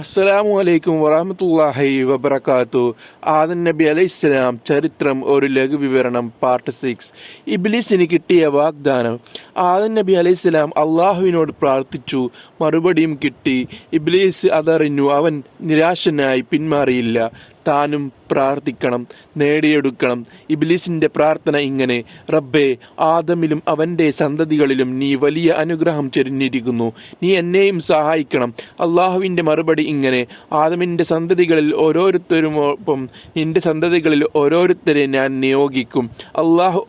അസ്സലാമു അലൈക്കും വറഹമത്തല്ലാഹി വബർക്കാത്തു ആദൻ നബി അലൈഹി ഇസ്ലാം ചരിത്രം ഒരു ലഘു വിവരണം പാർട്ട് സിക്സ് ഇബ്ലീസിന് കിട്ടിയ വാഗ്ദാനം. ആദൻ നബി അലൈഹി ഇസ്ലാം അള്ളാഹുവിനോട് പ്രാർത്ഥിച്ചു മറുപടിയും കിട്ടി. ഇബ്ലീസ് അതറിഞ്ഞു അവൻ നിരാശനായി പിന്മാറിയില്ല. താനും പ്രാർത്ഥിക്കണം നേടിയെടുക്കണം. ഇബ്ലീസിന്റെ പ്രാർത്ഥന ഇങ്ങനെ റബ്ബേ ആദമിലും അവന്റെ സന്തതികളിലും നീ വലിയ അനുഗ്രഹം ചെരിഞ്ഞിരിക്കുന്നു. നീ എന്നെയും സഹായിക്കണം. അള്ളാഹുവിന്റെ മറുപടി ഇങ്ങനെ ആദമിന്റെ സന്തതികളിൽ ഓരോരുത്തരുമൊപ്പം നിന്റെ സന്തതികളിൽ ഓരോരുത്തരെ ഞാൻ നിയോഗിക്കും. അള്ളാഹു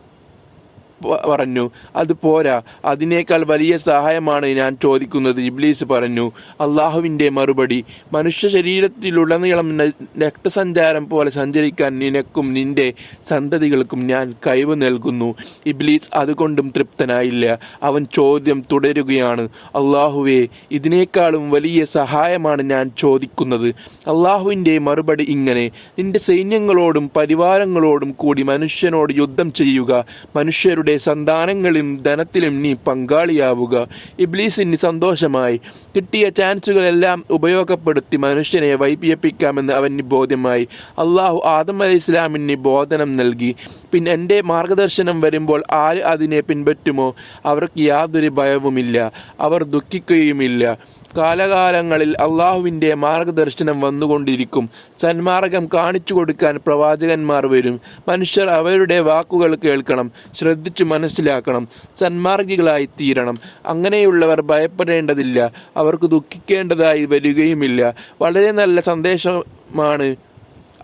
പറഞ്ഞു. അത് പോരാ. അതിനേക്കാൾ വലിയ സഹായമാണ് ഞാൻ ചോദിക്കുന്നത് ഇബ്ലീസ് പറഞ്ഞു. അള്ളാഹുവിന്റെ മറുപടി മനുഷ്യ ശരീരത്തിലുടനീളം രക്തസഞ്ചാരം പോലെ സഞ്ചരിക്കാൻ നിനക്കും നിന്റെ സന്തതികൾക്കും ഞാൻ കഴിവ് നൽകുന്നു. ഇബ്ലീസ് അതുകൊണ്ടും തൃപ്തനായില്ല. അവൻ ചോദ്യം തുടരുകയാണ്. അള്ളാഹുവേ ഇതിനേക്കാളും വലിയ സഹായമാണ് ഞാൻ ചോദിക്കുന്നത്. അള്ളാഹുവിന്റെ മറുപടി ഇങ്ങനെ നിന്റെ സൈന്യങ്ങളോടും പരിവാരങ്ങളോടും കൂടി മനുഷ്യനോട് യുദ്ധം ചെയ്യുക. മനുഷ്യരുടെ സന്താനങ്ങളിലും ധനത്തിലും നീ പങ്കാളിയാവുക. ഇബ്ലീസിന് സന്തോഷമായി. കിട്ടിയ ചാൻസുകളെല്ലാം ഉപയോഗപ്പെടുത്തി മനുഷ്യനെ വൈപിയപ്പിക്കാമെന്ന് അവന് ബോധ്യമായി. അള്ളാഹു ആദം അലി ഇസ്ലാമിന് ബോധനം നൽകി. പിന്നെ എന്റെ മാർഗദർശനം വരുമ്പോൾ ആര് അതിനെ പിൻപറ്റുമോ? അവർക്ക് യാതൊരു ഭയവുമില്ല. അവർ ദുഃഖിക്കുകയുമില്ല. കാലകാലങ്ങളിൽ അള്ളാഹുവിന്റെ മാർഗദർശനം വന്നുകൊണ്ടിരിക്കും. സന്മാർഗം കാണിച്ചു കൊടുക്കാൻ പ്രവാചകന്മാർ വരും. മനുഷ്യർ അവരുടെ വാക്കുകൾ കേൾക്കണം ശ്രദ്ധിച്ചു മനസ്സിലാക്കണം സന്മാർഗികളായി തീരണം. അങ്ങനെയുള്ളവർ ഭയപ്പെടേണ്ടതില്ല. അവർക്ക് ദുഃഖിക്കേണ്ടതായി വരികയുമില്ല. വളരെ നല്ല സന്ദേശമാണ്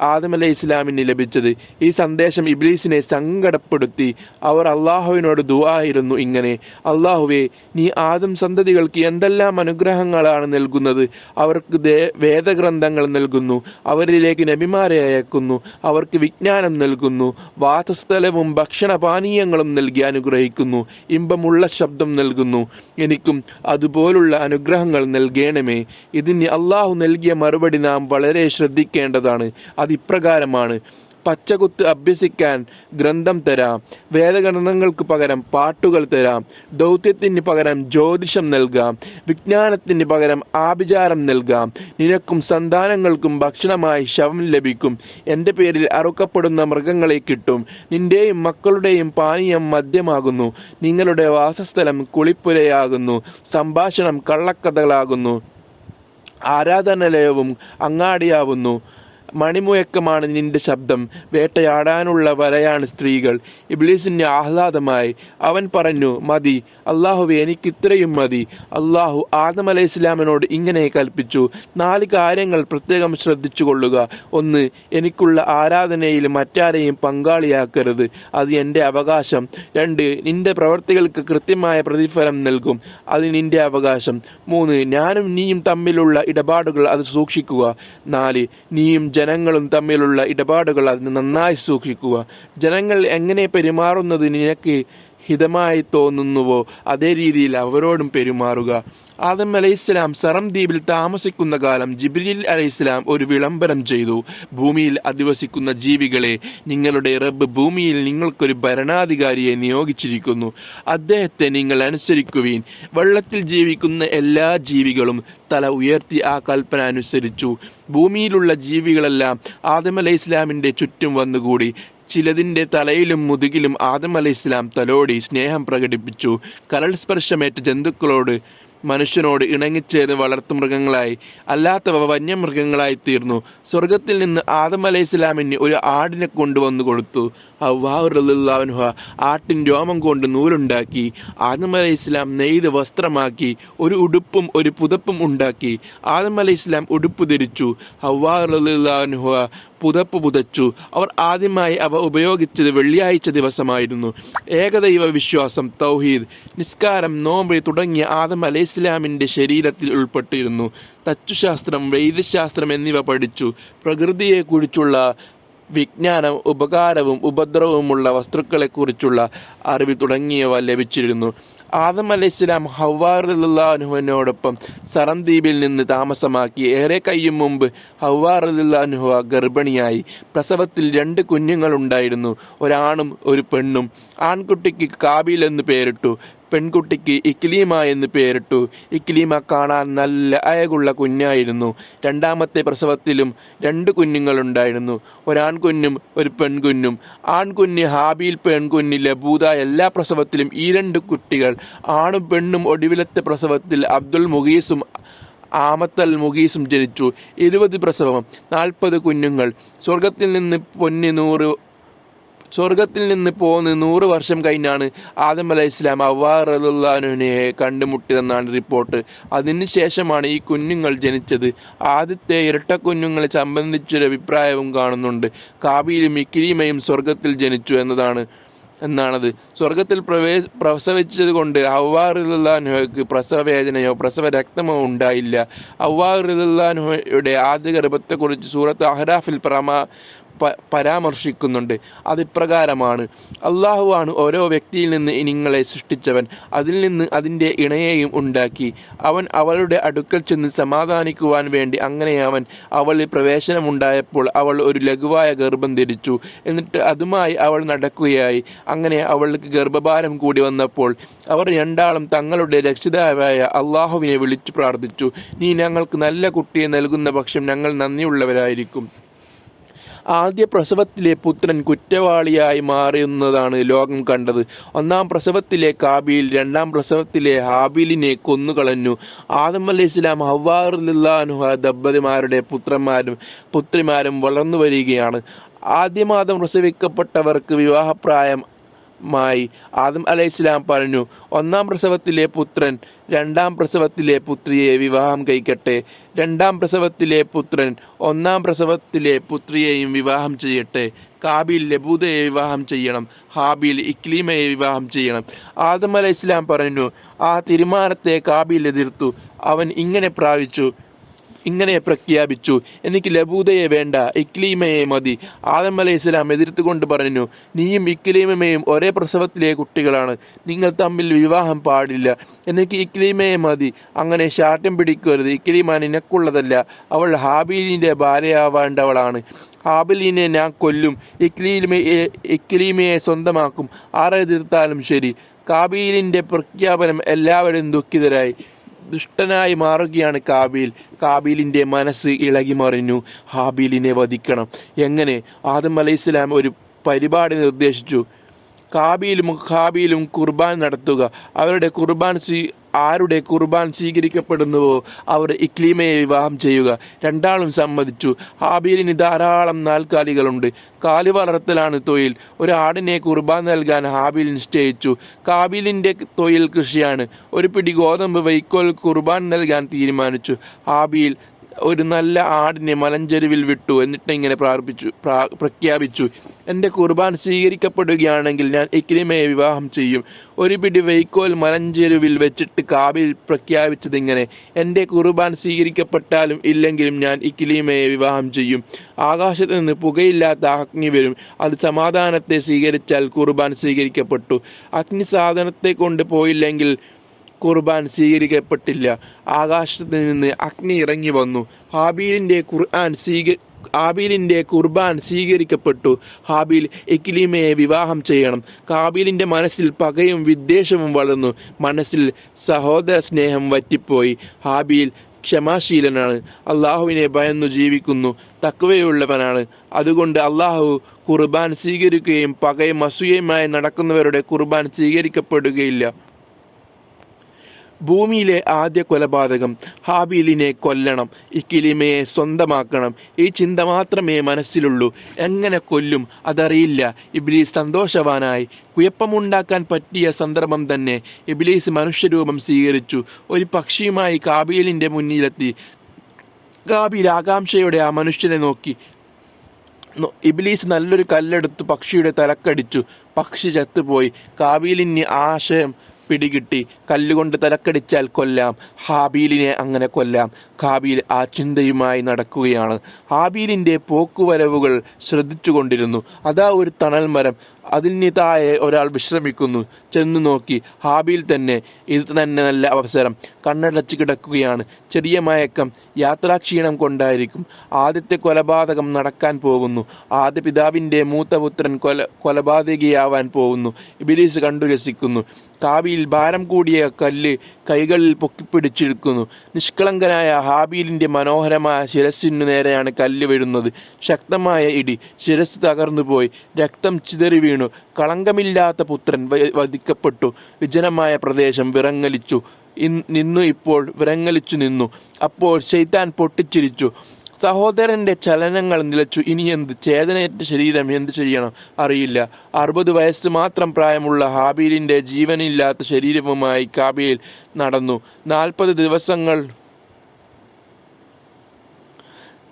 ആദം അലൈഹി ഇസ്ലാമിന് ലഭിച്ചത്. ഈ സന്ദേശം ഇബ്ലീസിനെ സങ്കടപ്പെടുത്തി. അവർ അള്ളാഹുവിനോട് ദുവായിരുന്നു ഇങ്ങനെ അള്ളാഹുവെ നീ ആദം സന്തതികൾക്ക് എന്തെല്ലാം അനുഗ്രഹങ്ങളാണ് നൽകുന്നത്? അവർക്ക് വേദഗ്രന്ഥങ്ങൾ നൽകുന്നു. അവരിലേക്ക് നബിമാരെ അയക്കുന്നു. അവർക്ക് വിജ്ഞാനം നൽകുന്നു. വാസസ്ഥലവും ഭക്ഷണപാനീയങ്ങളും നൽകി അനുഗ്രഹിക്കുന്നു. ഇമ്പമുള്ള ശബ്ദം നൽകുന്നു. എനിക്കും അതുപോലുള്ള അനുഗ്രഹങ്ങൾ നൽകേണമേ. ഇതിന് അള്ളാഹു നൽകിയ മറുപടി നാം വളരെ ശ്രദ്ധിക്കേണ്ടതാണ്. അത് ഇപ്രകാരമാണ് പച്ചകുത്ത് അഭ്യസിക്കാൻ ഗ്രന്ഥം തരാം. വേദഗ്രന്ഥങ്ങൾക്ക് പകരം പാട്ടുകൾ തരാം. ദൗത്യത്തിന് പകരം ജ്യോതിഷം നൽകാം. വിജ്ഞാനത്തിന് പകരം ആഭിചാരം നൽകാം. നിനക്കും സന്താനങ്ങൾക്കും ഭക്ഷണമായി ശവം ലഭിക്കും. എന്റെ പേരിൽ അറുക്കപ്പെടുന്ന മൃഗങ്ങളെ കിട്ടും. നിന്റെയും മക്കളുടെയും പാനീയം മദ്യമാകുന്നു. നിങ്ങളുടെ വാസസ്ഥലം കുളിപ്പുരയാകുന്നു. സംഭാഷണം കള്ളക്കഥകളാകുന്നു. ആരാധനാലയവും അങ്ങാടിയാവുന്നു. മണിമുയക്കമാണ് നിന്റെ ശബ്ദം. വേട്ടയാടാനുള്ള വലയാണ് സ്ത്രീകൾ. ഇബ്ലീസിന് ആഹ്ലാദമായി അവൻ പറഞ്ഞു മതി. അള്ളാഹുവെ എനിക്ക് ഇത്രയും മതി. അള്ളാഹു ആദം അലൈഹി ഇസ്ലാമിനോട് ഇങ്ങനെ കൽപ്പിച്ചു. നാല് കാര്യങ്ങൾ പ്രത്യേകം ശ്രദ്ധിച്ചു കൊള്ളുക ഒന്ന് എനിക്കുള്ള ആരാധനയിൽ മറ്റാരെയും പങ്കാളിയാക്കരുത്. അത് എന്റെ അവകാശം. രണ്ട് നിന്റെ പ്രവർത്തികൾക്ക് കൃത്യമായ പ്രതിഫലം നൽകും. അത് നിന്റെ അവകാശം. മൂന്ന് ഞാനും നീയും തമ്മിലുള്ള ഇടപാടുകൾ അത് സൂക്ഷിക്കുക. നാല് നീയും ജനങ്ങളും തമ്മിലുള്ള ഇടപാടുകൾ അതിന് നന്നായി സൂക്ഷിക്കുക. ജനങ്ങൾ എങ്ങനെ പെരുമാറുന്നത് നിനക്ക് ഹിതമായി തോന്നുന്നുവോ? അതേ രീതിയിൽ അവരോടും പെരുമാറുക. ആദം അലൈഹിസ്ലാം സറം ദ്വീപിൽ താമസിക്കുന്ന കാലം ജിബ്രീൽ അലൈഹിസ്സലാം ഒരു വിളംബരം ചെയ്തു. ഭൂമിയിൽ അധിവസിക്കുന്ന ജീവികളെ നിങ്ങളുടെ റബ്ബ് ഭൂമിയിൽ നിങ്ങൾക്കൊരു ഭരണാധികാരിയെ നിയോഗിച്ചിരിക്കുന്നു. അദ്ദേഹത്തെ നിങ്ങൾ അനുസരിക്കുവീൻ. വെള്ളത്തിൽ ജീവിക്കുന്ന എല്ലാ ജീവികളും തല ഉയർത്തി ആ കൽപ്പന അനുസരിച്ചു. ഭൂമിയിലുള്ള ജീവികളെല്ലാം ആദം അലൈഹി ഇസ്ലാമിന്റെ ചുറ്റും വന്നുകൂടി. ചിലതിന്റെ തലയിലും മുതുകിലും ആദം അലൈഹി ഇസ്ലാം തലോടി സ്നേഹം പ്രകടിപ്പിച്ചു. കരൾ സ്പർശമേറ്റ ജന്തുക്കളോട് മനുഷ്യനോട് ഇണങ്ങിച്ചേർന്ന് വളർത്തുമൃഗങ്ങളായി അല്ലാത്തവ വന്യമൃഗങ്ങളായി തീർന്നു. സ്വർഗത്തിൽ നിന്ന് ആദം അലൈഹി ഇസ്ലാമിന് ഒരു ആടിനെ കൊണ്ടുവന്നു കൊടുത്തു. അവ്വാഹുറുല്ലാഹുഹ ആട്ടിൻ രോമം കൊണ്ട് നൂലുണ്ടാക്കി ആദം അലൈഹി ഇസ്ലാം നെയ്ത് വസ്ത്രമാക്കി ഒരു ഉടുപ്പും ഒരു പുതപ്പും ഉണ്ടാക്കി. ആദം അലൈഹി ഇസ്ലാം ഉടുപ്പ് ധരിച്ചു. ഹവ്വാഹുറുല്ലാഹുഹ പുതപ്പ് പുതച്ചു. അവർ ആദ്യമായി അവ ഉപയോഗിച്ചത് വെള്ളിയാഴ്ച ദിവസമായിരുന്നു. ഏകദൈവ വിശ്വാസം തൗഹീദ് നിസ്കാരം നോമ്പ് തുടങ്ങിയ ആദം അലൈഹി ഇസ്ലാമിന്റെ ശരീരത്തിൽ ഉൾപ്പെട്ടിരുന്നു. തച്ചുശാസ്ത്രം വൈദ്യശാസ്ത്രം എന്നിവ പഠിച്ചു. പ്രകൃതിയെക്കുറിച്ചുള്ള വിജ്ഞാനം ഉപകാരവും ഉപദ്രവവുമുള്ള വസ്തുക്കളെക്കുറിച്ചുള്ള അറിവ് തുടങ്ങിയവ ലഭിച്ചിരുന്നു. ആദം അലൈഹിസ്ലാം ഹവാറുല്ലാഹുവിനോടൊപ്പം സറം ദ്വീപിൽ നിന്ന് താമസമാക്കി ഏറെ കഴിയും മുമ്പ് ഹവാറുല്ലാഹുവ ഗർഭിണിയായി. പ്രസവത്തിൽ രണ്ട് കുഞ്ഞുങ്ങളുണ്ടായിരുന്നു. ഒരാണും ഒരു പെണ്ണും. ആൺകുട്ടിക്ക് കാബിൽ എന്ന് പേരിട്ടു. പെൺകുട്ടിക്ക് ഇക്ലീമ എന്ന് പേരിട്ടു. ഇക്ലീമ കാണാൻ നല്ല അയകുള്ള കുഞ്ഞായിരുന്നു. രണ്ടാമത്തെ പ്രസവത്തിലും രണ്ട് കുഞ്ഞുങ്ങളുണ്ടായിരുന്നു. ഒരാൺകുഞ്ഞും ഒരു പെൺകുഞ്ഞും. ആൺകുഞ്ഞ് ഹാബിയിൽ പെൺകുഞ്ഞ് ലബൂദ എല്ലാ പ്രസവത്തിലും ഈ രണ്ട് കുട്ടികൾ. ആണും പെണ്ണും ഒടുവിലത്തെ പ്രസവത്തിൽ അബ്ദുൽ മുഗീസും ആമത്തൽ മുഗീസും ജനിച്ചു. ഇരുപത് പ്രസവം നാൽപ്പത് കുഞ്ഞുങ്ങൾ. സ്വർഗത്തിൽ നിന്ന് പൊന്നി നൂറ് സ്വർഗത്തിൽ നിന്ന് പോന്ന് നൂറ് വർഷം കഴിഞ്ഞാണ് ആദം അലൈഹി ഇസ്ലാം അവ്വാറുല്ലാനുവിനെ കണ്ടുമുട്ടിയതെന്നാണ് റിപ്പോർട്ട്. അതിനുശേഷമാണ് ഈ കുഞ്ഞുങ്ങൾ ജനിച്ചത്. ആദ്യത്തെ ഇരട്ട കുഞ്ഞുങ്ങളെ സംബന്ധിച്ചൊരു അഭിപ്രായവും കാണുന്നുണ്ട്. കാബിയിലും ഇക്കിരിമയും സ്വർഗത്തിൽ ജനിച്ചു എന്നതാണ് എന്നാണത്. സ്വർഗത്തിൽ പ്രവേ പ്രസവിച്ചത് കൊണ്ട് അവ്വാറുല്ലാനുഹയ്ക്ക് പ്രസവവേദനയോ പ്രസവ രക്തമോ ഉണ്ടായില്ല അവ്വാറുല്ലാനുഹയുടെ ആദ്യ ഗർഭത്തെക്കുറിച്ച് സൂറത്ത് അഹ്റാഫിൽ പ്രമാ പരാമർശിക്കുന്നുണ്ട്. അതിപ്രകാരമാണ്. അള്ളാഹുവാണ് ഓരോ വ്യക്തിയിൽ നിന്ന് നിങ്ങളെ സൃഷ്ടിച്ചവൻ. അതിൽ നിന്ന് അതിന്റെ ഇണയെയും ഉണ്ടാക്കി. അവൻ അവളുടെ അടുക്കൽ ചെന്ന് സമാധാനിക്കുവാൻ വേണ്ടി അങ്ങനെ അവൻ അവളിൽ പ്രവേശനമുണ്ടായപ്പോൾ അവൾ ഒരു ലഘുവായ ഗർഭം ധരിച്ചു. എന്നിട്ട് അതുമായി അവൾ നടക്കുകയായി. അങ്ങനെ അവൾക്ക് ഗർഭഭാരം കൂടി വന്നപ്പോൾ അവർ രണ്ടാളും തങ്ങളുടെ രക്ഷിതാവായ അള്ളാഹുവിനെ വിളിച്ചു പ്രാർത്ഥിച്ചു. നീ ഞങ്ങൾക്ക് നല്ല കുട്ടിയെ നൽകുന്ന പക്ഷം ഞങ്ങൾ നന്ദിയുള്ളവരായിരിക്കും. ആദ്യ പ്രസവത്തിലെ പുത്രൻ കുറ്റവാളിയായി മാറുന്നതാണ് ലോകം കണ്ടത്. ഒന്നാം പ്രസവത്തിലെ കാബീൽ രണ്ടാം പ്രസവത്തിലെ ഹാബീലിനെ കൊന്നുകളഞ്ഞു. ആദം അലൈഹി ഇസ്ലാം ഹവാറുല്ലാനുഹ ദമ്പതിമാരുടെ പുത്രന്മാരും പുത്രിമാരും വളർന്നു വരികയാണ് ആദ്യമാദം പ്രസവിക്കപ്പെട്ടവർക്ക് വിവാഹപ്രായം മായി ആദം അലൈഹി ഇസ്ലാം പറഞ്ഞു ഒന്നാം പ്രസവത്തിലെ പുത്രൻ രണ്ടാം പ്രസവത്തിലെ പുത്രിയെ വിവാഹം കഴിക്കട്ടെ. രണ്ടാം പ്രസവത്തിലെ പുത്രൻ ഒന്നാം പ്രസവത്തിലെ പുത്രിയെയും വിവാഹം ചെയ്യട്ടെ. കാബിൽ ലബൂദയെ വിവാഹം ചെയ്യണം ഹാബിൽ ഇക്ലീമയെ വിവാഹം ചെയ്യണം. ആദം അലൈഹി ഇസ്ലാം പറഞ്ഞു ആ തീരുമാനത്തെ കാബിൽ എതിർത്തു. അവൻ ഇങ്ങനെ പ്രാപിച്ചു ഇങ്ങനെ പ്രഖ്യാപിച്ചു. എനിക്ക് ലബൂദയെ വേണ്ട ഇക്ലീമയെ മതി. ആദം അലൈഹി ഇസ്ലാം എതിർത്തുകൊണ്ട് പറഞ്ഞു നീയും ഇക്ലീമയും ഒരേ പ്രസവത്തിലെ കുട്ടികളാണ്. നിങ്ങൾ തമ്മിൽ വിവാഹം പാടില്ല. എനിക്ക് ഇക്ലീമയെ മതി. അങ്ങനെ ശാഠ്യം പിടിക്കരുത്. ഇക്ലീമ നിനക്കുള്ളതല്ല. അവൾ ഹാബീലിന്റെ ഭാര്യയാവേണ്ടവളാണ്. ഹാബിലിനെ ഞാൻ കൊല്ലും. ഇക്ലീമയെ ഇക്ലീമയെ സ്വന്തമാക്കും. ആരെ എതിർത്താലും ശരി. കാബീലിന്റെ പ്രഖ്യാപനം എല്ലാവരും ദുഃഖിതരായി. ദുഷ്ടനായി മാറുകയാണ് കാബീൽ. കാബീലിന്റെ മനസ്സ് ഇളകി മറിഞ്ഞു ഹാബീലിനെ വധിക്കണം. എങ്ങനെ? ആദം അലൈഹി ഇസ്ലാം ഒരു പരിപാടി നിർദ്ദേശിച്ചു. കാബീലും ഖാബിയിലും കുർബാൻ നടത്തുക. അവരുടെ കുർബാൻ സ്വീ ആരുടെ കുർബാൻ സ്വീകരിക്കപ്പെടുന്നുവോ അവർ ഇക്ലീമയെ വിവാഹം ചെയ്യുക. രണ്ടാളും സമ്മതിച്ചു. ഹാബീലിന് ധാരാളം നാൽക്കാലികളുണ്ട്. കാലി വളർത്തലാണ് തൊഴിൽ. ഒരു ആടിനെ കുർബാൻ നൽകാൻ ഹാബീൽ നിശ്ചയിച്ചു. കാബീലിന്റെ തൊഴിൽ കൃഷിയാണ്. ഒരു പിടി ഗോതമ്പ് വൈക്കോൽ കുർബാൻ നൽകാൻ തീരുമാനിച്ചു. ഹാബീൽ ഒരു നല്ല ആടിനെ മലഞ്ചെരുവിൽ വിട്ടു എന്നിട്ട് ഇങ്ങനെ പ്രാർപ്പിച്ചു പ്രാ- പ്രഖ്യാപിച്ചു. എന്റെ കുർബാൻ സ്വീകരിക്കപ്പെടുകയാണെങ്കിൽ ഞാൻ ഇക്രിമയെ വിവാഹം ചെയ്യും. ഒരു പിടി വൈക്കോൽ മലഞ്ചെരുവിൽ വെച്ചിട്ട് കാബിൽ പ്രഖ്യാപിച്ചത് ഇങ്ങനെ എന്റെ കുർബാൻ സ്വീകരിക്കപ്പെട്ടാലും ഇല്ലെങ്കിലും ഞാൻ ഇക്ലീമയെ വിവാഹം ചെയ്യും. ആകാശത്ത് നിന്ന് പുകയില്ലാത്ത അഗ്നി വരും. അത് സമാധാനത്തെ സ്വീകരിച്ചാൽ കുർബാൻ സ്വീകരിക്കപ്പെട്ടു. അഗ്നി സാധനത്തെ കൊണ്ട് പോയില്ലെങ്കിൽ ഖുർബാൻ സ്വീകരിക്കപ്പെട്ടില്ല. ആകാശത്ത് നിന്ന് അഗ്നി ഇറങ്ങി വന്നു. ഹാബീലിന്റെ ഖുർആൻ സ്വീക ഹാബീലിന്റെ കുർബാൻ സ്വീകരിക്കപ്പെട്ടു. ഹാബീൽ എക്ലീമയെ വിവാഹം ചെയ്യണം. കാബീലിന്റെ മനസ്സിൽ പകയും വിദ്വേഷവും വളർന്നു. മനസ്സിൽ സഹോദര സ്നേഹം വറ്റിപ്പോയി. ഹാബീൽ ക്ഷമാശീലനാണ്. അള്ളാഹുവിനെ ഭയന്നു ജീവിക്കുന്നു. തക്കവയുള്ളവനാണ് അതുകൊണ്ട് അള്ളാഹു കുർബാൻ സ്വീകരിക്കുകയും പകയും അസൂയയുമായി നടക്കുന്നവരുടെ കുർബാൻ സ്വീകരിക്കപ്പെടുകയില്ല. ഭൂമിയിലെ ആദ്യ കൊലപാതകം ഹാബീലിനെ കൊല്ലണം ഇക്കിലിമയെ സ്വന്തമാക്കണം. ഈ ചിന്ത മാത്രമേ മനസ്സിലുള്ളൂ. എങ്ങനെ കൊല്ലും അതറിയില്ല. ഇബ്ലീസ് സന്തോഷവാനായി. കുഴപ്പമുണ്ടാക്കാൻ പറ്റിയ സന്ദർഭം തന്നെ ഇബ്ലീസ് മനുഷ്യരൂപം സ്വീകരിച്ചു. ഒരു പക്ഷിയുമായി കാബീലിന്റെ മുന്നിലെത്തി. കാബീൽ ആകാംക്ഷയോടെ ആ മനുഷ്യനെ നോക്കി. ഇബിലീസ് നല്ലൊരു കല്ലെടുത്ത് പക്ഷിയുടെ തലക്കടിച്ചു. പക്ഷി ചത്തുപോയി. കാബീലിന് ആശയം പിടികിട്ടി. കല്ലുകൊണ്ട് തലക്കടിച്ചാൽ കൊല്ലാം. ഹാബീലിനെ അങ്ങനെ കൊല്ലാം. കാബീൽ ആ ചിന്തയുമായി നടക്കുകയാണ്. ഹാബീലിന്റെ പോക്കുവരവുകൾ ശ്രദ്ധിച്ചുകൊണ്ടിരുന്നു. അതാ ഒരു തണൽ മരം. അതിന് താഴെ ഒരാൾ വിശ്രമിക്കുന്നു. ചെന്ന് നോക്കി. ഹാബിയിൽ തന്നെ ഇത് തന്നെ നല്ല അവസരം. കണ്ണടച്ച് കിടക്കുകയാണ്. ചെറിയ മയക്കം. യാത്രാക്ഷീണം കൊണ്ടായിരിക്കും. ആദ്യത്തെ കൊലപാതകം നടക്കാൻ പോകുന്നു. ആദ്യ പിതാവിന്റെ മൂത്തപുത്രൻ കൊല കൊലപാതകിയാവാൻ പോകുന്നു. ഇബിലീസ് കണ്ടു രസിക്കുന്നു. കാബിയിൽ ഭാരം കൂടിയ കല്ല് കൈകളിൽ പൊക്കിപ്പിടിച്ചിരിക്കുന്നു. നിഷ്കളങ്കനായ ഹാബീലിന്റെ മനോഹരമായ ശിരസ്സിനു നേരെയാണ് കല്ല് വരുന്നത് ശക്തമായ ഇടി ശിരസ് തകർന്നുപോയി രക്തം ചിതറി വീണു. കളങ്കമില്ലാത്ത പുത്രൻ വധിക്കപ്പെട്ടു. വിജനമായ പ്രദേശം വിറങ്ങലിച്ചു. നിന്നു ഇപ്പോൾ വിറങ്ങലിച്ചു നിന്നു. അപ്പോൾ ശൈത്താൻ പൊട്ടിച്ചിരിച്ചു. സഹോദരന്റെ ചലനങ്ങൾ നിലച്ചു. ഇനി എന്ത്? ചേതനയേറ്റ ശരീരം എന്ത് ചെയ്യണം? അറിയില്ല. അറുപത് വയസ്സ് മാത്രം പ്രായമുള്ള ഹാബീലിന്റെ ജീവനില്ലാത്ത ശരീരവുമായി കാബിയിൽ നടന്നു. നാൽപ്പത് ദിവസങ്ങൾ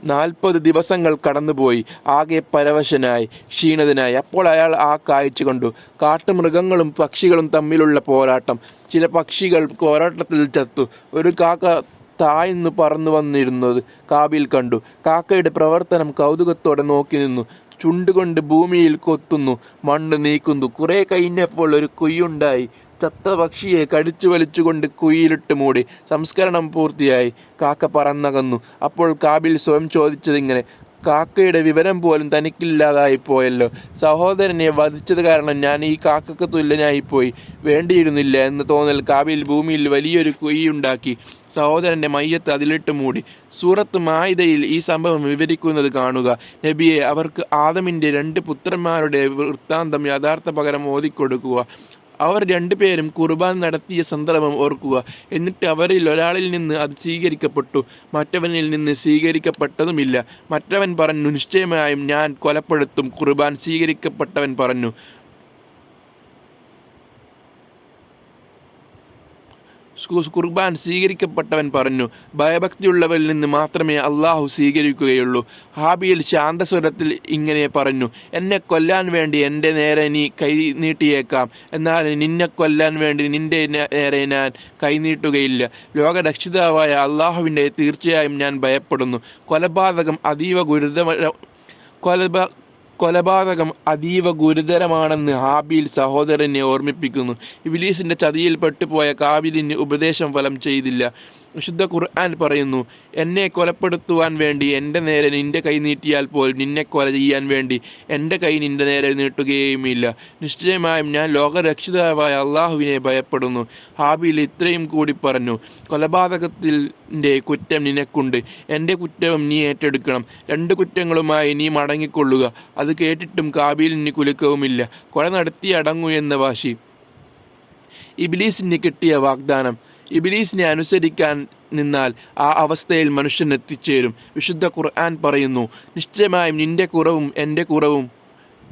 നാൽപ്പത് ദിവസങ്ങൾ കടന്നുപോയി. ആകെ പരവശനായി ക്ഷീണിതനായി. അപ്പോൾ അയാൾ ആ കാഴ്ച കണ്ടു. കാട്ടുമൃഗങ്ങളും പക്ഷികളും തമ്മിലുള്ള പോരാട്ടം. ചില പക്ഷികൾ പോരാട്ടത്തിൽ ചത്തു. ഒരു കാക്ക താഴ്ന്നു പറന്നു വന്നിരുന്നത് കാബിൽ കണ്ടു. കാക്കയുടെ പ്രവർത്തനം കൗതുകത്തോടെ നോക്കി നിന്നു. ചുണ്ടുകൊണ്ട് ഭൂമിയിൽ കൊത്തുന്നു. മണ്ണ് നീക്കുന്നു. കുറേ കഴിഞ്ഞപ്പോൾ ഒരു കുയ്യുണ്ടായി. ചത്ത പക്ഷിയെ കടിച്ചു വലിച്ചുകൊണ്ട് കുയിലിട്ട് മൂടി. സംസ്കരണം പൂർത്തിയായി. കാക്ക പറന്നകന്നു. അപ്പോൾ കാബിൽ സ്വയം ചോദിച്ചതിങ്ങനെ കാക്കയുടെ വിവരം പോലും തനിക്കില്ലാതായി പോയല്ലോ. സഹോദരനെ വധിച്ചത് കാരണം ഞാൻ ഈ കാക്കക്ക് തുല്യനായിപ്പോയി. വേണ്ടിയിരുന്നില്ല എന്ന് തോന്നൽ കാബിൽ ഭൂമിയിൽ വലിയൊരു കുഴിയുണ്ടാക്കി. സഹോദരന്റെ മയ്യത്ത് അതിലിട്ട് മൂടി. സൂറത്ത് മായിതയിൽ ഈ സംഭവം വിവരിക്കുന്നത് കാണുക. നബിയെ അവർക്ക് ആദമിന്റെ രണ്ട് പുത്രന്മാരുടെ വൃത്താന്തം യഥാർത്ഥ പകരം ഓതിക്കൊടുക്കുക. അവർ രണ്ടുപേരും കുർബാൻ നടത്തിയ സന്ദർഭം ഓർക്കുക. എന്നിട്ട് അവരിൽ ഒരാളിൽ നിന്ന് അത് സ്വീകരിക്കപ്പെട്ടു. മറ്റവനിൽ നിന്ന് സ്വീകരിക്കപ്പെട്ടതുമില്ല. മറ്റവൻ പറഞ്ഞു നിശ്ചയമായും ഞാൻ കൊലപ്പെടുത്തും. കുർബാൻ സ്വീകരിക്കപ്പെട്ടവൻ പറഞ്ഞു. കുർബാൻ സ്വീകരിക്കപ്പെട്ടവൻ പറഞ്ഞു ഭയഭക്തിയുള്ളവരിൽ നിന്ന് മാത്രമേ അള്ളാഹു സ്വീകരിക്കുകയുള്ളൂ. ഹാബിയിൽ ശാന്തസ്വരത്തിൽ ഇങ്ങനെ പറഞ്ഞു എന്നെ കൊല്ലാൻ വേണ്ടി എന്റെ നേരെ നീ കൈ നീട്ടിയേക്കാം എന്നാൽ നിന്നെ കൊല്ലാൻ വേണ്ടി നിന്റെ നേരെ ഞാൻ കൈ നീട്ടുകയില്ല. ലോകരക്ഷിതാവായ അള്ളാഹുവിന്റെ തീർച്ചയായും ഞാൻ ഭയപ്പെടുന്നു. കൊലപാതകം അതീവ ഗുരുതര കൊലപാ കൊലപാതകം അതീവ ഗുരുതരമാണെന്ന് ഹാബീൽ സഹോദരനെ ഓർമ്മിപ്പിക്കുന്നു. ഇബ്ലീസിന്റെ ചതിയിൽ പെട്ടുപോയ കാബിലിന് ഉപദേശം ഫലം ചെയ്തില്ല. വിശുദ്ധ ഖുർആൻ പറയുന്നു എന്നെ കൊലപ്പെടുത്തുവാൻ വേണ്ടി എന്റെ നേരെ നിന്റെ കൈ നീട്ടിയാൽ പോലും നിന്നെ കൊല ചെയ്യാൻ വേണ്ടി എന്റെ കൈ നിന്റെ നേരെ നീട്ടുകയുമില്ല. നിശ്ചയമായും ഞാൻ ലോകരക്ഷിതാവായ അള്ളാഹുവിനെ ഭയപ്പെടുന്നു. ഹാബിയിൽ ഇത്രയും കൂടി പറഞ്ഞു കൊലപാതകത്തിന്റെ കുറ്റം നിനക്കുണ്ട്. എന്റെ കുറ്റവും നീ ഏറ്റെടുക്കണം. രണ്ട് കുറ്റങ്ങളുമായി നീ മടങ്ങിക്കൊള്ളുക. അത് കേട്ടിട്ടും കാബീലിന് കുലുക്കവുമില്ല. കൊല നടത്തി അടങ്ങൂ എന്ന വാശി. ഇബിലീസിന് കിട്ടിയ വാഗ്ദാനം ഇബിലീസിനെ അനുസരിക്കാൻ നിന്നാൽ ആ അവസ്ഥയിൽ മനുഷ്യൻ എത്തിച്ചേരും. വിശുദ്ധ ഖുർആൻ പറയുന്നു നിശ്ചയമായും നിന്റെ കുറവും എന്റെ കുറവും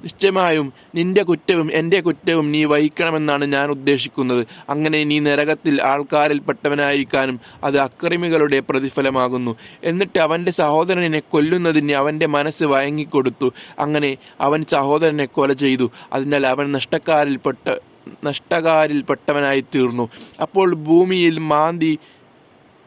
നിശ്ചയമായും നിന്റെ കുറ്റവും എന്റെ കുറ്റവും നീ വഹിക്കണമെന്നാണ് ഞാൻ ഉദ്ദേശിക്കുന്നത്. അങ്ങനെ നീ നരകത്തിൽ ആൾക്കാരിൽ പെട്ടവനായിരിക്കാനും അത് അക്രമികളുടെ പ്രതിഫലമാകുന്നു. എന്നിട്ട് അവന്റെ സഹോദരനെ കൊല്ലുന്നതിന് അവന്റെ മനസ്സ് വഴങ്ങിക്കൊടുത്തു. അങ്ങനെ അവൻ സഹോദരനെ കൊല ചെയ്തു. അതിനാൽ അവൻ നഷ്ടക്കാരിൽപ്പെട്ട നഷ്ടകാരിൽപ്പെട്ടവനായി തീർന്നു അപ്പോൾ ഭൂമിയിൽ മാന്തി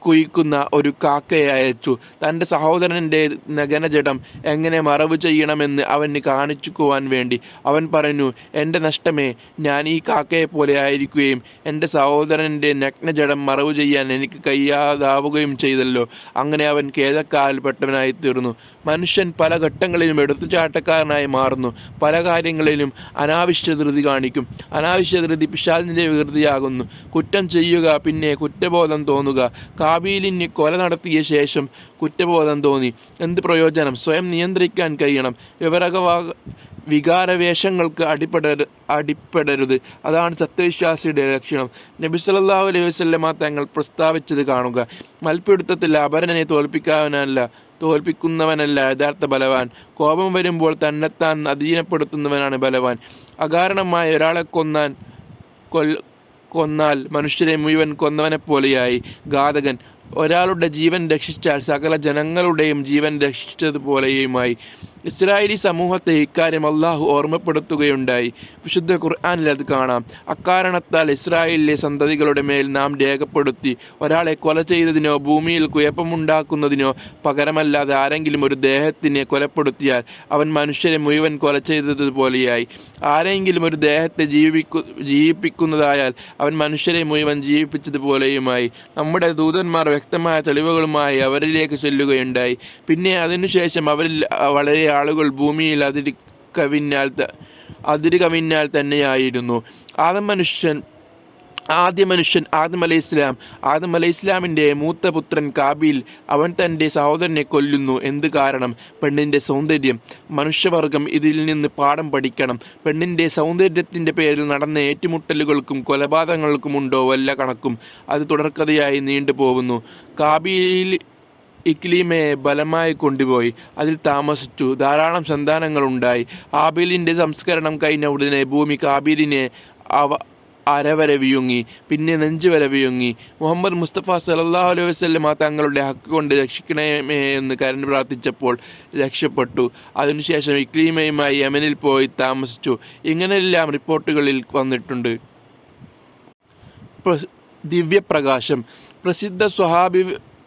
കുയിക്കുന്ന ഒരു കാക്കയെ അയച്ചു. തന്റെ സഹോദരന്റെ നഗനജടം എങ്ങനെ മറവ് ചെയ്യണമെന്ന് അവന് കാണിച്ചുക്കുവാൻ വേണ്ടി. അവൻ പറഞ്ഞു എന്റെ നഷ്ടമേ ഞാൻ ഈ കാക്കയെ പോലെ ആയിരിക്കുകയും എന്റെ സഹോദരന്റെ നഗ്നജടം മറവ് ചെയ്യാൻ എനിക്ക് കഴിയാതാവുകയും ചെയ്തല്ലോ. അങ്ങനെ അവൻ കേതക്കാലിൽപ്പെട്ടവനായി തീർന്നു മനുഷ്യൻ പല ഘട്ടങ്ങളിലും എടുത്തുചാട്ടക്കാരനായി മാറുന്നു. പല കാര്യങ്ങളിലും അനാവശ്യ ധൃതി കാണിക്കും. അനാവശ്യ ധൃതി പിശാദിന്റെ വികൃതിയാകുന്നു. കുറ്റം ചെയ്യുക പിന്നെ കുറ്റബോധം തോന്നുക. കാബീലിന് കൊല നടത്തിയ ശേഷം കുറ്റബോധം തോന്നി. എന്ത് പ്രയോജനം? സ്വയം നിയന്ത്രിക്കാൻ കഴിയണം. വിവരകവാ വികാരവേഷങ്ങൾക്ക് അടിപ്പെടരു അടിപ്പെടരുത് അതാണ് സത്യവിശ്വാസിയുടെ ലക്ഷണം. നബി സല്ലല്ലാഹു അലൈഹി വസല്ലമ തങ്ങൾ പ്രസ്താവിച്ചത് കാണുക. മൽപ്പിടുത്തത്തിൽ അപരനെ തോൽപ്പിക്കാവനല്ല തോൽപ്പിക്കുന്നവനല്ല യഥാർത്ഥ ബലവാൻ. കോപം വരുമ്പോൾ തന്നെത്താൻ അധീനപ്പെടുത്തുന്നവനാണ് ബലവാൻ. അകാരണമായ ഒരാളെ കൊന്നാൻ കൊൽ കൊന്നാൽ മനുഷ്യരെ മുഴുവൻ കൊന്നവനെപ്പോലെയായി. ഘാതകൻ ഒരാളുടെ ജീവൻ രക്ഷിച്ചാൽ സകല ജനങ്ങളുടെയും ജീവൻ രക്ഷിച്ചതുപോലെയുമായി. ഇസ്രായേലി സമൂഹത്തെ ഇക്കാര്യം അള്ളാഹു ഓർമ്മപ്പെടുത്തുകയുണ്ടായി. വിശുദ്ധ ഖുർആാനിൽ അത് കാണാം. അക്കാരണത്താൽ ഇസ്രായേലിലെ സന്തതികളുടെ മേൽ നാം രേഖപ്പെടുത്തി ഒരാളെ കൊല ചെയ്തതിനോ ഭൂമിയിൽ കുഴപ്പമുണ്ടാക്കുന്നതിനോ പകരമല്ലാതെ ആരെങ്കിലും ഒരു ദേഹത്തിനെ കൊലപ്പെടുത്തിയാൽ അവൻ മനുഷ്യരെ മുഴുവൻ കൊല ചെയ്തതുപോലെയായി. ആരെങ്കിലും ഒരു ദേഹത്തെ ജീവിക്കു ജീവിപ്പിക്കുന്നതായാൽ അവൻ മനുഷ്യരെ മുഴുവൻ ജീവിപ്പിച്ചതുപോലെയുമായി. നമ്മുടെ ദൂതന്മാർ വ്യക്തമായ തെളിവുകളുമായി അവരിലേക്ക് ചെല്ലുകയുണ്ടായി. പിന്നെ അതിനുശേഷം അവരിൽ വളരെ ആളുകൾ ഭൂമിയിൽ അതിരി കവിഞ്ഞാൽ അതിരി കവിഞ്ഞാൽ തന്നെയായിരുന്നു. ആദം മനുഷ്യൻ ആദ്യ മനുഷ്യൻ ആദം അലൈഹി ഇസ്ലാം ആദം അലൈഹി ഇസ്ലാമിന്റെ മൂത്ത പുത്രൻ കാബീൽ അവൻ തന്റെ സഹോദരനെ കൊല്ലുന്നു. എന്ത് കാരണം? പെണ്ണിന്റെ സൗന്ദര്യം. മനുഷ്യവർഗം ഇതിൽ നിന്ന് പാഠം പഠിക്കണം. പെണ്ണിന്റെ സൗന്ദര്യത്തിന്റെ പേരിൽ നടന്ന ഏറ്റുമുട്ടലുകൾക്കും കൊലപാതകങ്ങൾക്കും ഉണ്ടോ? വല്ല കണക്കും. അത് തുടർക്കഥയായി നീണ്ടുപോകുന്നു കാബീൽ ഇക്ലീമയെ ബലമായി കൊണ്ടുപോയി. അതിൽ താമസിച്ചു. ധാരാളം സന്താനങ്ങളുണ്ടായി. ആബീലിന്റെ സംസ്കരണം കഴിഞ്ഞ ഉടനെ ഭൂമി കാബീലിനെ അവ അരവരെ വിയുങ്ങി പിന്നെ നെഞ്ച് വരെ വിയുങ്ങി മുഹമ്മദ് മുസ്തഫ സലല്ലാഹു അലൈഹി വസല്ലമ തങ്ങളുടെ ഹക്ക് കൊണ്ട് രക്ഷിക്കണമേ എന്ന് കരണ്ട് പ്രാർത്ഥിച്ചപ്പോൾ രക്ഷപ്പെട്ടു. അതിനുശേഷം ഇക്ലീമയുമായി യമനിൽ പോയി താമസിച്ചു. ഇങ്ങനെയെല്ലാം റിപ്പോർട്ടുകളിൽ വന്നിട്ടുണ്ട്. ദിവ്യപ്രകാശം. പ്രസിദ്ധ സ്വഹാബി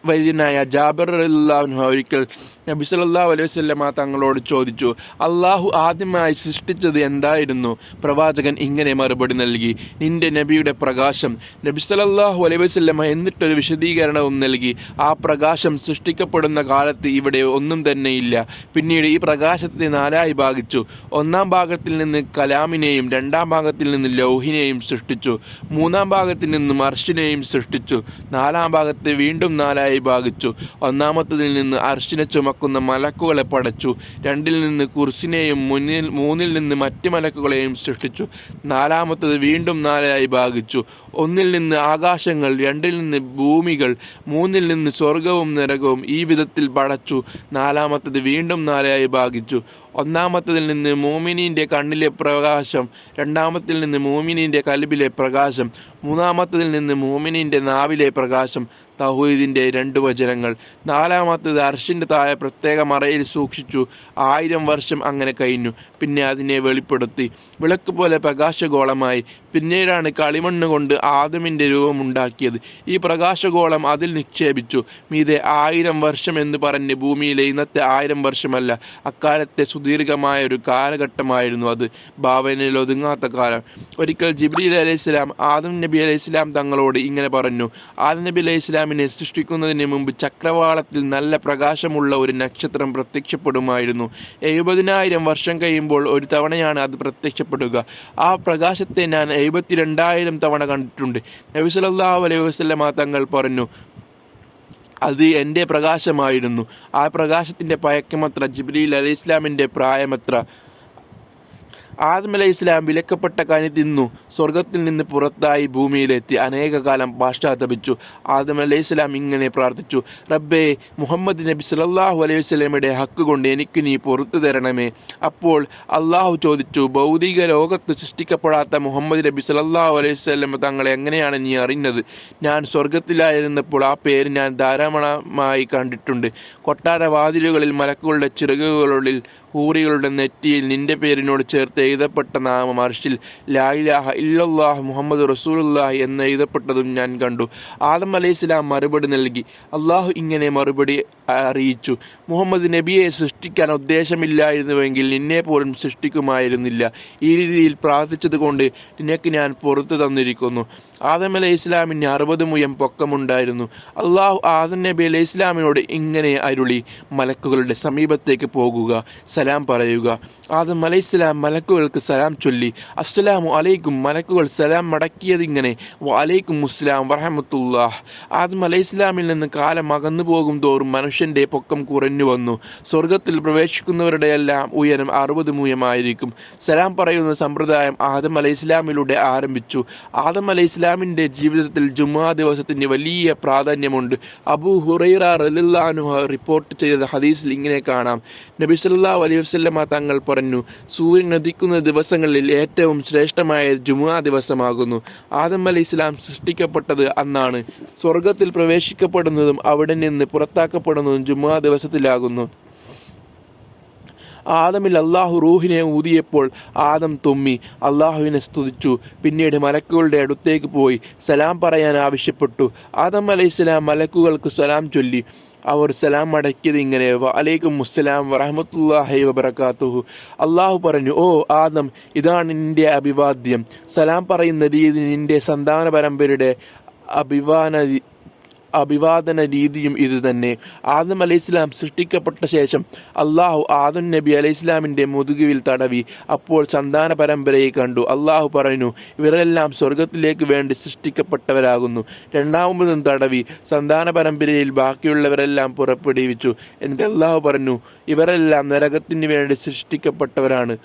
വര്യനായ ജാബർ അള്ളാഹു ഒരിക്കൽ നബി സല്ലല്ലാഹു അലൈഹി വസല്ലമ തങ്ങളോട് ചോദിച്ചു അള്ളാഹു ആദ്യമായി സൃഷ്ടിച്ചത് എന്തായിരുന്നു? പ്രവാചകൻ ഇങ്ങനെ മറുപടി നൽകി നിന്റെ നബിയുടെ പ്രകാശം. നബി അലൈഹി വസല്ലമ എന്നിട്ടൊരു വിശദീകരണവും നൽകി ആ പ്രകാശം സൃഷ്ടിക്കപ്പെടുന്ന കാലത്ത് ഇവിടെ ഒന്നും തന്നെ ഇല്ല. പിന്നീട് ഈ പ്രകാശത്തെ നാലായി ഭാഗിച്ചു. ഒന്നാം ഭാഗത്തിൽ നിന്ന് കലാമിനെയും രണ്ടാം ഭാഗത്തിൽ നിന്ന് ലൗഹിനെയും സൃഷ്ടിച്ചു. മൂന്നാം ഭാഗത്തിൽ നിന്നും അർഷിനെയും സൃഷ്ടിച്ചു. നാലാം ഭാഗത്ത് വീണ്ടും നാലായി ഭാഗിച്ചു ഒന്നാമത്തതിൽ നിന്ന് അർശിനെ ചുമക്കുന്ന മലക്കുകളെ പടച്ചു. രണ്ടിൽ നിന്ന് കുർസിനെയും മുന്നിൽ മൂന്നിൽ നിന്ന് മറ്റ് മലക്കുകളെയും സൃഷ്ടിച്ചു. നാലാമത്തത് വീണ്ടും നാലായി ഭാഗിച്ചു. ഒന്നിൽ നിന്ന് ആകാശങ്ങൾ രണ്ടിൽ നിന്ന് ഭൂമികൾ മൂന്നിൽ നിന്ന് സ്വർഗവും നരകവും ഈ വിധത്തിൽ പടച്ചു. നാലാമത്തത് വീണ്ടും നാലായി ഭാഗിച്ചു. ഒന്നാമത്തതിൽ നിന്ന് മോമിനീന്റെ കണ്ണിലെ പ്രകാശം രണ്ടാമത്തിൽ നിന്ന് മോമിനീന്റെ കലിബിലെ പ്രകാശം മൂന്നാമത്തതിൽ നിന്ന് മോമിനീന്റെ നാവിലെ പ്രകാശം തൗഹീദിന്റെ രണ്ട് വചനങ്ങൾ. നാലാമത്തത് അർഷിന്റെ താഴെ പ്രത്യേക മറയിൽ സൂക്ഷിച്ചു. ആയിരം വർഷം അങ്ങനെ കഴിഞ്ഞു. പിന്നെ അതിനെ വെളിപ്പെടുത്തി. വിളക്ക് പോലെ പ്രകാശഗോളമായി. പിന്നീടാണ് കളിമണ്ണ് കൊണ്ട് ആദമിന്റെ രൂപമുണ്ടാക്കിയത്. ഈ പ്രകാശഗോളം അതിൽ നിക്ഷേപിച്ചു. മീതെ ആയിരം വർഷം എന്ന് പറഞ്ഞ് ഭൂമിയിലെ ഇന്നത്തെ ആയിരം വർഷമല്ല അക്കാലത്തെ സുദീർഘമായ ഒരു കാലഘട്ടമായിരുന്നു അത്. ഭാവനയിൽ ഒതുങ്ങാത്ത കാലം. ഒരിക്കൽ ജിബ്രീൽ അലൈഹി ഇസ്ലാം ആദം നബി അലൈഹി ഇസ്ലാം തങ്ങളോട് ഇങ്ങനെ പറഞ്ഞു ആദം നബി അലൈഹി ഇസ്ലാമിനെ സൃഷ്ടിക്കുന്നതിന് മുമ്പ് ചക്രവാളത്തിൽ നല്ല പ്രകാശമുള്ള ഒരു നക്ഷത്രം പ്രത്യക്ഷപ്പെടുമായിരുന്നു. എഴുപതിനായിരം വർഷം കഴിയുമ്പോൾ ഒരു തവണയാണ് അത് പ്രത്യക്ഷപ്പെടുക. ആ പ്രകാശത്തെ ഞാൻ എഴുപത്തിരണ്ടായിരം തവണ കണ്ടിട്ടുണ്ട്. നബി സല്ലല്ലാഹു അലൈഹി വസല്ലമ തങ്ങൾ പറഞ്ഞു അത് എന്റെ പ്രകാശമായിരുന്നു. ആ പ്രകാശത്തിന്റെ പയക്കമത്ര ജിബ്രീൽ അലൈഹി ഇസ്ലാമിന്റെ പ്രായമത്ര. ആദം ഇസ്ലാം വിലക്കപ്പെട്ട കനി തിന്നു. സ്വർഗത്തിൽ നിന്ന് പുറത്തായി ഭൂമിയിലെത്തി. അനേക കാലം പാശ്ചാത്തപിച്ചു. ആദം ഇസ്ലാം ഇങ്ങനെ പ്രാർത്ഥിച്ചു. റബ്ബേ മുഹമ്മദ് നബി സലല്ലാഹു അലൈഹി വസല്ലമയുടെ ഹക്ക് കൊണ്ട് എനിക്ക് നീ പുറത്തു തരണമേ. അപ്പോൾ അള്ളാഹു ചോദിച്ചു ഭൗതിക ലോകത്ത് സൃഷ്ടിക്കപ്പെടാത്ത മുഹമ്മദ് നബി സലല്ലാഹു അലൈഹി വസല്ലമ തങ്ങളെ എങ്ങനെയാണ് നീ അറിഞ്ഞത് ഞാൻ സ്വർഗത്തിലായിരുന്നപ്പോൾ ആ പേര് ഞാൻ ധാരാളമായി കണ്ടിട്ടുണ്ട്. കൊട്ടാര വാതിലുകളിൽ മലക്കുകളുടെ ചിറകുകളിൽ ഹൂറികളുടെ നെറ്റിയിൽ നിന്റെ പേരിനോട് ചേർത്ത് എഴുതപ്പെട്ട നാമം അർഷിൽ ലായിലാഹ ഇല്ലല്ലാഹ് മുഹമ്മദ് റസൂലുല്ലാഹ് എന്ന് എഴുതപ്പെട്ടതും ഞാൻ കണ്ടു. ആദം അലൈഹി സ്വലാം മറുപടി നൽകി. അള്ളാഹു ഇങ്ങനെ മറുപടി അറിയിച്ചു. മുഹമ്മദ് നബിയെ സൃഷ്ടിക്കാൻ ഉദ്ദേശമില്ലായിരുന്നുവെങ്കിൽ നിന്നെ പോലും സൃഷ്ടിക്കുമായിരുന്നില്ല. ഈ രീതിയിൽ പ്രാർത്ഥിച്ചതുകൊണ്ട് നിനക്ക് ഞാൻ പുറത്തു തന്നിരിക്കുന്നു. ആദം അലൈഹി ഇസ്ലാമിന് അറുപത് മുയം പൊക്കമുണ്ടായിരുന്നു. അള്ളാഹു ആദം നബി അലൈഹി ഇസ്ലാമിനോട് ഇങ്ങനെ അരുളി മലക്കുകളുടെ സമീപത്തേക്ക് പോകുക സലാം പറയുക. ആദം അലൈഹി ഇസ്ലാം മലക്കുകൾക്ക് സലാം ചൊല്ലി അസ്സലാമു അലൈക്കും മലക്കുകൾ സലാം മടക്കിയതിങ്ങനെ വലൈക്കും മുസ്ലാം വറഹമത്തുല്ലാഹ് ആദം അലൈഹി ഇസ്ലാമിൽ നിന്ന് കാലം അകന്നു പോകും തോറും മനുഷ്യന്റെ പൊക്കം കുറഞ്ഞു വന്നു. സ്വർഗത്തിൽ പ്രവേശിക്കുന്നവരുടെ എല്ലാം ഉയരം അറുപത് മുയമായിരിക്കും സലാം പറയുന്ന സമ്പ്രദായം ആദം അലൈഹി ഇസ്ലാമിലൂടെ ആരംഭിച്ചു. ആദം അലൈഹി ഇസ്ലാമിന്റെ ജീവിതത്തിൽ ജുമാ ദിവസത്തിന് വലിയ പ്രാധാന്യമുണ്ട്. അബു ഹുറൈറ റലില്ലാനു റിപ്പോർട്ട് ചെയ്ത ഹദീസിൽ ഇങ്ങനെ കാണാം. നബി സല്ലാ അലൈഹി വസല്ലമ തങ്ങൾ പറഞ്ഞു സൂര്യൻ ഉദിക്കുന്ന ദിവസങ്ങളിൽ ഏറ്റവും ശ്രേഷ്ഠമായ ജുമാ ദിവസമാകുന്നു. ആദം അലി ഇസ്ലാം സൃഷ്ടിക്കപ്പെട്ടത് അന്നാണ്. സ്വർഗത്തിൽ പ്രവേശിക്കപ്പെടുന്നതും അവിടെ നിന്ന് പുറത്താക്കപ്പെടുന്നതും ജുമാ ദിവസത്തിലാകുന്നു. ആദമിൽ അള്ളാഹു റൂഹിനെ ഊതിയപ്പോൾ ആദം തുമ്മി. അള്ളാഹുവിനെ സ്തുതിച്ചു. പിന്നീട് മലക്കുകളുടെ അടുത്തേക്ക് പോയി സലാം പറയാൻ ആവശ്യപ്പെട്ടു. ആദം അലൈഹിസ്സലാം മലക്കുകൾക്ക് സലാം ചൊല്ലി. അവർ സലാം അടക്കിയത് ഇങ്ങനെ വലൈക്കും മുസ്സലാം വറഹമത്തല്ലാഹി വബർക്കാത്തുഹു അള്ളാഹു പറഞ്ഞു ഓ ആദം ഇതാണ് നിന്റെ അഭിവാദ്യം. സലാം പറയുന്ന രീതി നിന്റെ സന്താന പരമ്പരയുടെ അഭിവാന അഭിവാദന രീതിയും ഇതുതന്നെ ആദം അലൈഹി ഇസ്ലാം സൃഷ്ടിക്കപ്പെട്ട ശേഷം അള്ളാഹു ആദം നബി അലൈഹി ഇസ്ലാമിന്റെ മുതുകുവിൽ തടവി അപ്പോൾ സന്താന പരമ്പരയെ കണ്ടു. അള്ളാഹു പറഞ്ഞു ഇവരെല്ലാം സ്വർഗത്തിലേക്ക് വേണ്ടി സൃഷ്ടിക്കപ്പെട്ടവരാകുന്നു. രണ്ടാമതും തടവി സന്താന പരമ്പരയിൽ ബാക്കിയുള്ളവരെല്ലാം പുറപ്പെടുവിച്ചു. എന്നിട്ട് അള്ളാഹു പറഞ്ഞു ഇവരെല്ലാം നരകത്തിന് വേണ്ടി സൃഷ്ടിക്കപ്പെട്ടവരാണ്.